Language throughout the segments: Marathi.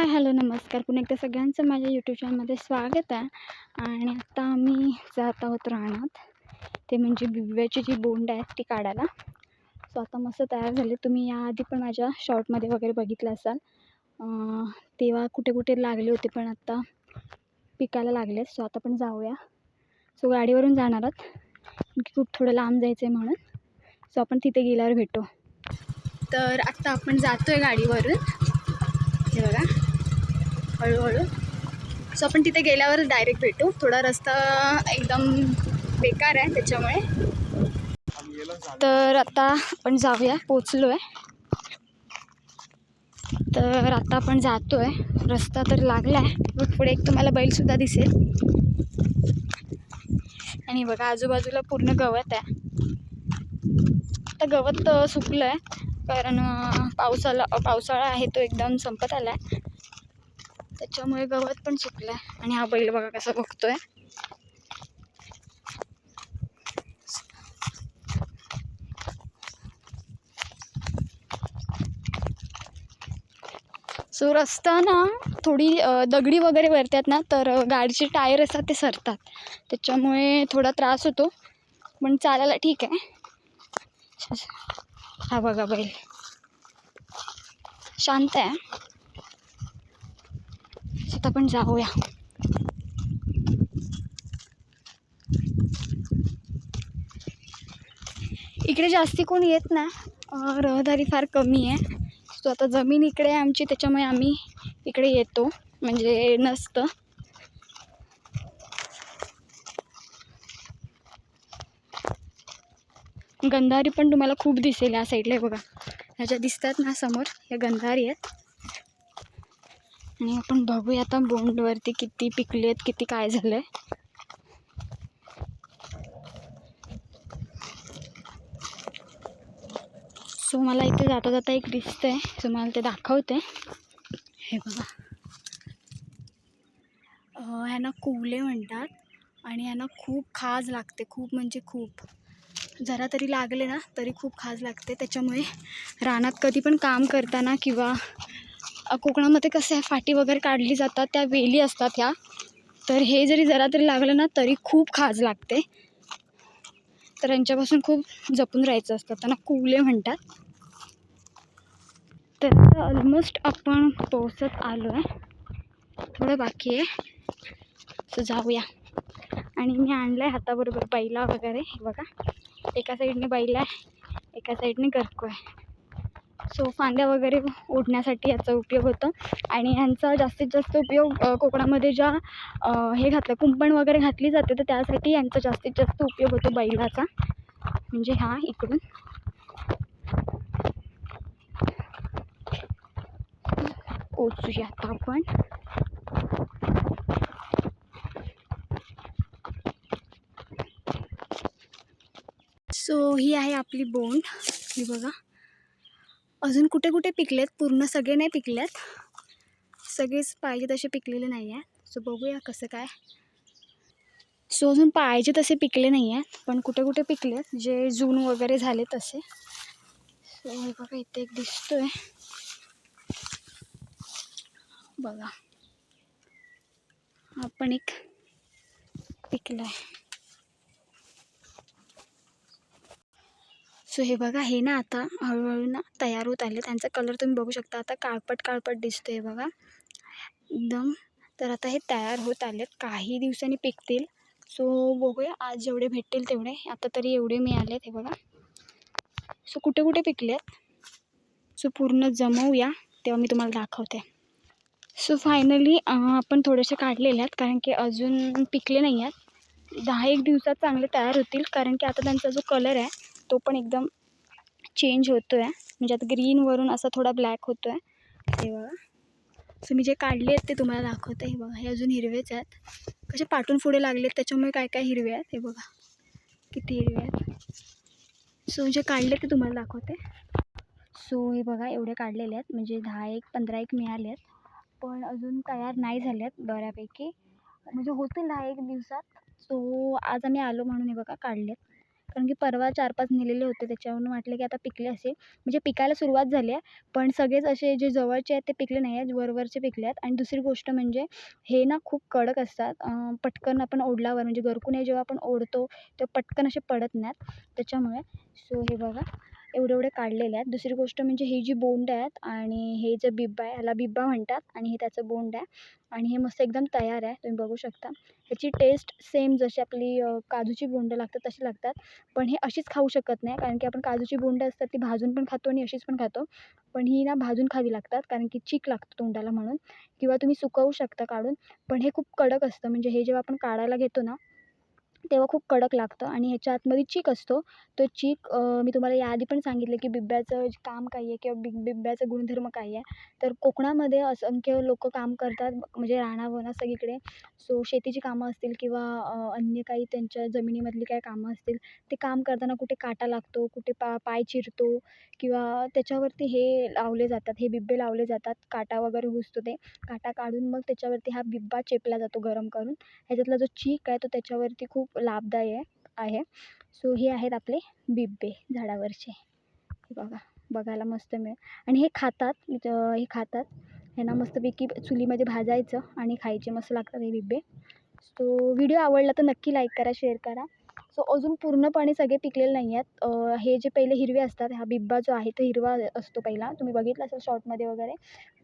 हाय हॅलो नमस्कार. पुन्हा एकदा सगळ्यांचं माझ्या यूट्यूब चॅनलमध्ये स्वागत आहे. आणि आता आम्ही जात आहोत रानात. ते म्हणजे बिब्याची जी बोंड आहेत ती काढायला. सो आता मस्त तयार झाले. तुम्ही याआधी पण माझ्या शॉर्टमध्ये वगैरे बघितलं असाल. तेव्हा कुठे कुठे लागले होते पण आत्ता पिकायला लागले सो आता पण जाऊया. सो गाडीवरून जाणार आहोत. की खूप थोडं लांब जायचं आहे म्हणून. सो आपण तिथे गेल्यावर भेटू. तर आत्ता आपण जातो आहे गाडीवरून. हळूहळू. सो आपण तिथे गेल्यावर डायरेक्ट भेटू. थोडा रस्ता एकदम बेकार आहे त्याच्यामुळे. तर आता आपण जाऊया पोचलो आहे तर आता आपण जातो आहे रस्ता तर लागला आहे पुढे एक तुम्हाला बैलसुद्धा दिसेल. आणि बघा आजूबाजूला पूर्ण गवत आहे. आता गवत सुकलं आहे कारण पावसाला पावसाळा आहे तो एकदम संपत आला आहे त्याच्यामुळे गवत पण सुकलं आहे आणि हा बैल बघा कसा बघतोय. सो रस्ता ना थोडी दगडी वगैरे वरतात ना तर गाडीचे टायर असतात ते सरतात. त्याच्यामुळे थोडा त्रास होतो. पण चालायला ठीक आहे. हा बघा बैल. शांत आहे. आता आपण जाऊया. इकडे जास्ती कोण येत नाही रहदारी फार कमी आहे. सो आता जमीन इकडे आहे आमची त्याच्यामुळे आम्ही इकडे येतो. म्हणजे नसतं. गंधारी पण तुम्हाला खूप दिसेल या साईडला बघा. ह्याच्या दिसतात ना समोर या गंधारी आहेत. आणि आपण बघूया आता बोंडवरती किती पिकले आहेत किती काय झालं आहे सो मला इथे जाता जाता एक दिसतंय सो मला ते दाखवते हे बघा. ह्यांना कुवले म्हणतात आणि ह्यांना खूप खाज लागते खूप म्हणजे खूप. जरा तरी लागले ना तरी खूप खाज लागते. त्याच्यामुळे रानात कधी पण काम करताना किंवा कोकणामध्ये कसं आहे फाटी वगैरे काढली जातात त्या वेली असतात ह्या. तर हे जरी जरा तरी लागलं ना तरी खूप खाज लागते. तर यांच्यापासून खूप जपून राहायचं असतं त्यांना कुवले म्हणतात. तर ऑलमोस्ट आपण पोहोचत आलो आहे थोडं बाकी आहे. सो जाऊया. आणि मी आणलं आहे हाताबरोबर बैला वगैरे बघा. एका साईडने बैला आहे एका साईडने गरको आहे. सो फांद्या वगैरे ओढण्यासाठी याचा उपयोग होतो. आणि ह्यांचा जास्तीत जास्त उपयोग कोकणामध्ये ज्या हे घातलं कुंपण वगैरे घातली जाते तर त्यासाठी यांचा जास्तीत जास्त उपयोग होतो बैलाचा. म्हणजे हा इकडून. पोचूया आता आपण. सो ही आहे आपली बोंड. ही बघा. अजून कुठे कुठे पिकलेत? पूर्ण सगळे नाही पिकलेत. सगळेच पाहिजे तसे पिकलेले नाही आहेत सो बघूया कसं काय. सो अजून पाहिजे तसे पिकले नाही आहेत पण कुठे कुठे पिकलेत जे जून वगैरे झाले तसे. सो हे बघा इथे एक दिसतोय. बघा. हा पण एक पिकला आहे सो हे बघा हे ना आता हळूहळू ना तयार होत आले त्यांचा कलर तुम्ही बघू शकता. आता काळपट काळपट दिसतो हे बघा. एकदम. तर आता हे तयार होत आलेत. काही दिवसांनी पिकतील. सो बघूया. आज जेवढे भेटतील तेवढे. आता तरी एवढे मिळालेत हे बघा. सो कुठे कुठे पिकलेत? सो पूर्ण जमवूया. तेव्हा मी तुम्हाला दाखवते. सो फायनली आपण थोडेसे काढलेले आहेत. कारण की अजून पिकले नाही आहेत. दहा एक दिवसात चांगले तयार होतील. कारण की आता त्यांचा जो कलर आहे तो पण एकदम चेंज होतो आहे म्हणजे आता ग्रीनवरून असा थोडा ब्लॅक होतो आहे हे बघा. सो मी जे काढले आहेत ते तुम्हाला दाखवते. हे बघा. हे अजून हिरवेच आहेत. कसे पाठून पुढे लागले आहेत त्याच्यामुळे काय काय हिरवे आहेत? हे बघा. किती हिरवे आहेत. सो जे काढले ते तुम्हाला दाखवते. सो हे बघा एवढे काढलेले आहेत. म्हणजे दहा एक पंधरा एक मिळाले आहेत पण अजून तयार नाही झाले आहेत बऱ्यापैकी. म्हणजे होतील दहा एक दिवसात. सो आज आम्ही आलो म्हणून हे बघा काढलेत. कारण की परवा चार पाच नेलेले होते त्याच्यावरून वाटलं की आता पिकले असेल. म्हणजे पिकायला सुरुवात झाली आहे पण सगळेच असे जे जवळचे आहेत ते पिकले नाही आहेत वरवरचे पिकले आहेत. आणि दुसरी गोष्ट म्हणजे हे ना खूप कडक असतात. पटकन आपण ओढल्यावर म्हणजे गरकुने जेव्हा आपण ओढतो तेव्हा पटकन असे पडत नाहीत. त्याच्यामुळे सो हे बघा. एवढे एवढे काढलेले आहेत. दुसरी गोष्ट म्हणजे ही जी बोंड आहेत आणि हे जे बिब्बा आहे ह्याला बिब्बा म्हणतात आणि हे त्याचं बोंड आहे आणि हे मस्त एकदम तयार आहे. तुम्ही बघू शकता. ह्याची टेस्ट सेम जशी आपली काजूची बोंडं लागतात तशी लागतात. पण हे अशीच खाऊ शकत नाही कारण की आपण काजूची बोंडं असतात ती भाजून पण खातो आणि अशीच पण खातो. पण ही ना भाजून खावी लागतात कारण की चीक लागतो तोंडाला म्हणून. किंवा तुम्ही सुकवू शकता काढून. पण हे खूप कडक असतं. म्हणजे हे जेव्हा आपण काढायला घेतो ना तेव्हा खूप कडक लागतं आणि ह्याच्या आतमध्ये चीक असतो तो चीक मी तुम्हाला याआधी पण सांगितलं की बिब्ब्याचं काम काय आहे किंवा बिब बिब्ब्याचा गुणधर्म काय आहे तर कोकणामध्ये असंख्य लोक काम करतात म्हणजे रानावनात सगळीकडे. सो शेतीची कामं असतील किंवा अन्य काही त्यांच्या जमिनीमधली काही कामं असतील ते काम करताना कुठे काटा लागतो कुठे पा पाय चिरतो किंवा त्याच्यावरती हे लावले जातात हे बिब्बे लावले जातात काटा वगैरे घुसतो ते. काटा काढून मग त्याच्यावरती हा बिब्बा चेपला जातो गरम करून. ह्याच्यातला जो चीक आहे तो त्याच्यावरती खूप लाभदायक आहे. सो हे आहेत आपले बिब्बे झाडावरचे. बघा बघायला मस्त मिळेल. आणि हे खातात हे खातात. ह्यांना मस्तपैकी चुलीमध्ये भाजायचं आणि खायचे. मस्त लागतात हे बिब्बे. सो व्हिडिओ आवडला तर नक्की लाईक करा शेअर करा. सो अजून पूर्णपणे सगळे पिकलेले नाही आहेत हे जे पहिले हिरवे असतात हा बिब्बा जो आहे तो हिरवा असतो पहिला. तुम्ही बघितलं असेल शॉर्टमध्ये वगैरे.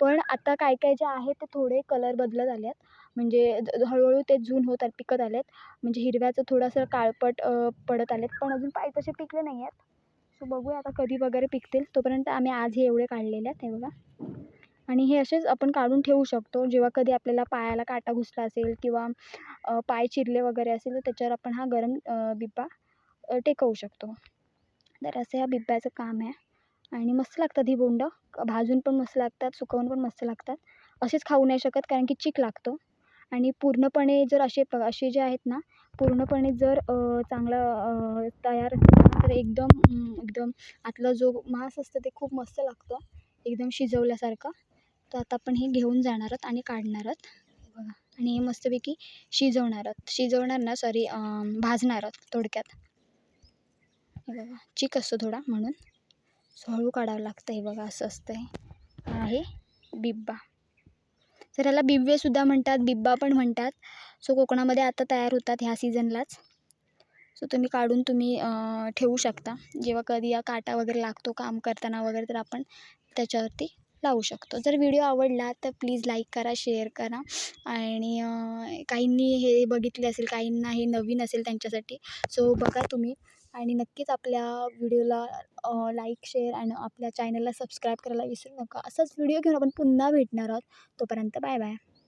पण आता काय काय जे आहे ते थोडे कलर बदलत आले आहेत म्हणजे हळूहळू ते जून होत आहेत पिकत आले आहेत म्हणजे हिरव्याचं थोडंसं काळपट पडत आले आहेत पण अजून पाय तसे पिकले नाही आहेत सो बघूया आता कधी वगैरे पिकतील. तोपर्यंत आम्ही आज हे एवढे काढलेले आहेत हे बघा. आणि हे असेच आपण काढून ठेवू शकतो. जेव्हा कधी आपल्याला पायाला काटा घुसला असेल किंवा पाय चिरले वगैरे असेल तर त्याच्यावर आपण हा गरम बिब्बा टेकवू शकतो. तर असं ह्या बिब्ब्याचं काम आहे. आणि मस्त लागतात ही बोंडं. भाजून पण मस्त लागतात सुकवून पण मस्त लागतात. असेच खाऊ नाही शकत कारण की चिक लागतो. आणि पूर्णपणे जर असे असे जे आहेत ना पूर्णपणे जर चांगलं तयार तर एकदम एकदम आतला जो मांस असतं ते खूप मस्त लागतं. एकदम शिजवल्यासारखं. तर आता आपण हे घेऊन जाणार आहोत आणि काढणार आहोत. बघा. आणि हे मस्तपैकी शिजवणार आहोत. शिजवणार ना सॉरी भाजणार आहोत थोडक्यात. हे बघा. चिक असतो थोडा म्हणून. सो हळू काढावं लागतं हे बघा. असं असतं हे आहे बिब्बा. तर ह्याला बिब्बेसुद्धा म्हणतात बिब्बा पण म्हणतात. सो कोकणामध्ये आता तयार होतात ह्या सीझनलाच. सो तुम्ही काढून तुम्ही ठेवू शकता. जेव्हा कधी या काटा वगैरे लागतो काम करताना वगैरे तर आपण त्याच्यावरती लावू शकतो. जर व्हिडिओ आवडला तर प्लीज लाईक करा शेअर करा. आणि काहींनी हे बघितले असेल काहींना हे नवीन असेल त्यांच्यासाठी सो बघा तुम्ही. आणि नक्कीच आपल्या व्हिडिओला लाईक शेअर आणि आपल्या चॅनलला सबस्क्राईब करायला विसरू नका. असाच व्हिडिओ घेऊन आपण पुन्हा भेटणार आहोत. तोपर्यंत बाय बाय